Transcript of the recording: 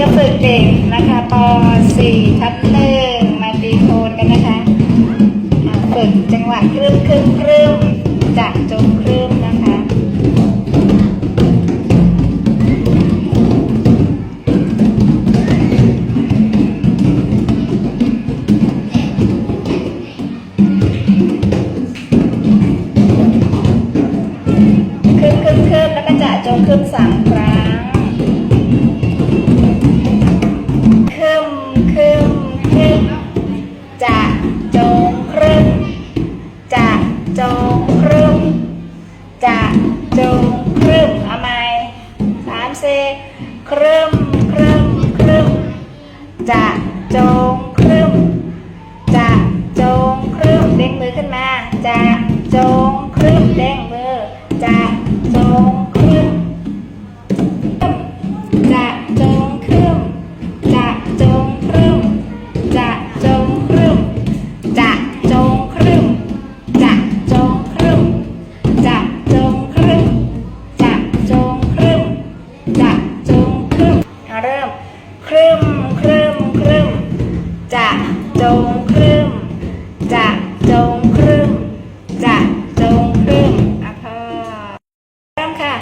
ก็ฝึกเด็กนะคะป .4 ทับหนึ่งมาตีโคนกันนะคะฝึกจังหวะครึ่มครึ่มครึ่มจากจงครึ่มนะคะครึ่มครึ่มครึ่มแล้วก็จะจงครึ่มสาม เซครึ่มครึ่มครึ่มจะจง ครึ่มครึ่มครึ่มจะจงครึ่มจะจงครึ่มจะจงครึ่มอะพอเริ่มค่ะ